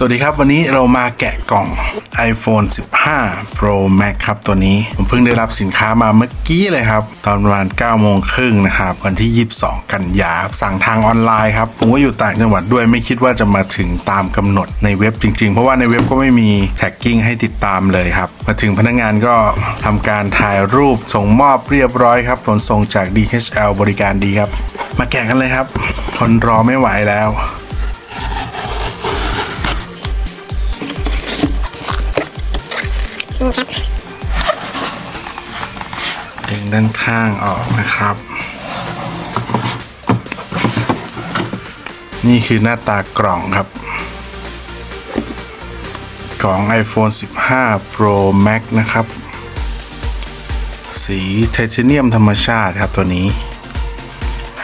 สวัสดีครับ วันนี้เรามาแกะกล่อง iPhone 15 Pro Max ครับ ตัวนี้ ผมเพิ่งได้รับสินค้ามาเมื่อกี้เลยครับ ตอนประมาณ9โมงครึ่งนะครับ วันที่ 22 กันยาสั่งทางออนไลน์ครับ ผมก็อยู่ต่างจังหวัดด้วยไม่คิดว่าจะมาถึงตามกำหนดในเว็บจริง ๆ เพราะว่าในเว็บก็ไม่มีแท็กกิ้งให้ติดตามเลยครับ มาถึงพนักงานก็ทำการถ่ายรูปส่งมอบเรียบร้อยครับขนส่งจาก DHL บริการดีครับ มาแกะกันเลยครับทนรอไม่ไหวแล้ว ดึงด้านข้างออกนะครับ นี่คือหน้าตากล่องครับกล่อง iPhone 15 Pro Max นะครับ สีไทเทเนียมธรรมชาติครับตัวนี้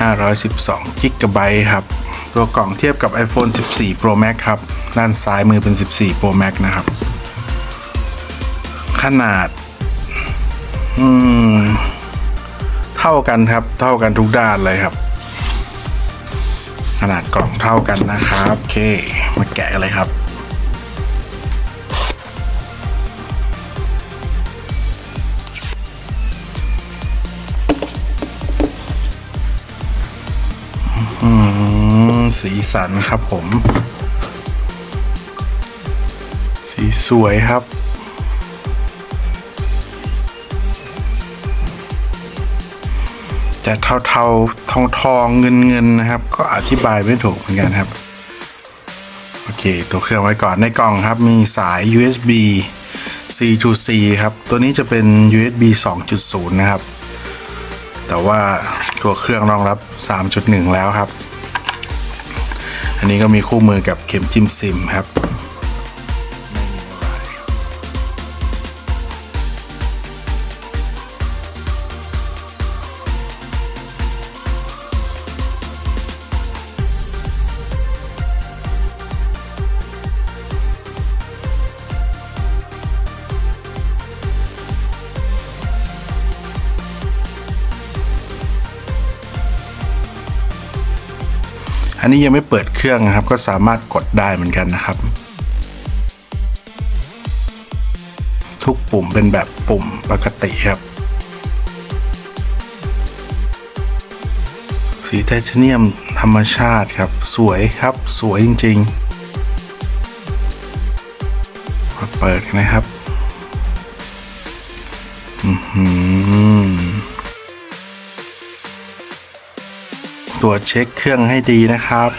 512 g b ครับ ตัวกล่องเทียบกับ iPhone 14 Pro Max ครับ ด้านซ้ายมือเป็น 14 Pro Max นะครับ ขนาด อืม เท่ากันครับ เท่ากันทุกด้านเลยครับ ขนาดกล่องเท่ากันนะครับโอเค มาแกะกันเลยครับสีสันครับผม สีสวยครับ จะเทาๆทองทองเงินเงินนะครับ ก็อธิบายไม่ถูกเหมือนกันครับ โอเค ตัวเครื่องไว้ก่อนในกล่องครับ มีสาย USB C to C ครับ ตัวนี้จะเป็น USB 2.0 นะครับ แต่ว่าตัวเครื่องรองรับ 3.1 แล้วครับ อันนี้ก็มีคู่มือกับเข็มจิ้มซิมครับ อันนี้ยังไม่เปิดเครื่องนะครับ ก็สามารถกดได้เหมือนกันนะครับ ทุกปุ่มเป็นแบบปุ่มปกติครับ สีไทเทเนียมธรรมชาติครับ สวยครับสวยจริงๆเปิดนะครับ อือ ตรวจเช็คเครื่องให้ดีนะครับ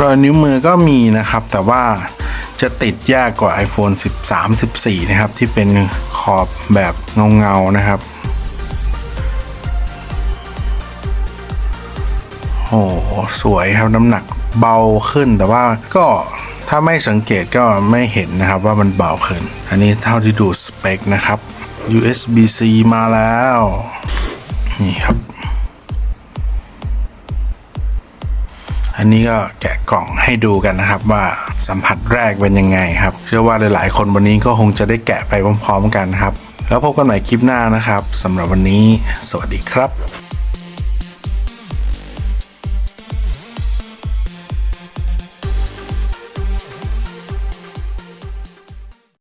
รอยนิ้วมือก็มีนะครับ แต่ว่าจะติดยากกว่า iPhone 13 14 นะครับ ที่เป็นขอบแบบเงาๆนะครับ โอ้สวยครับน้ำหนักเบาขึ้นแต่ว่าก็ถ้าไม่สังเกตก็ไม่เห็นนะครับว่ามันเบาขึ้น อันนี้เท่าที่ดูสเปคนะครับ USB-C มาแล้ว นี่ครับ อันนี้ก็แกะกล่องให้ดูกันนะครับว่าสัมผัสแรกเป็นยังไงครับ เชื่อว่าหลาย ๆ คนวันนี้ก็คงจะได้แกะไปพร้อม ๆ กันครับ แล้วพบกันใหม่คลิปหน้านะครับสำหรับวันนี้ สวัสดีครับ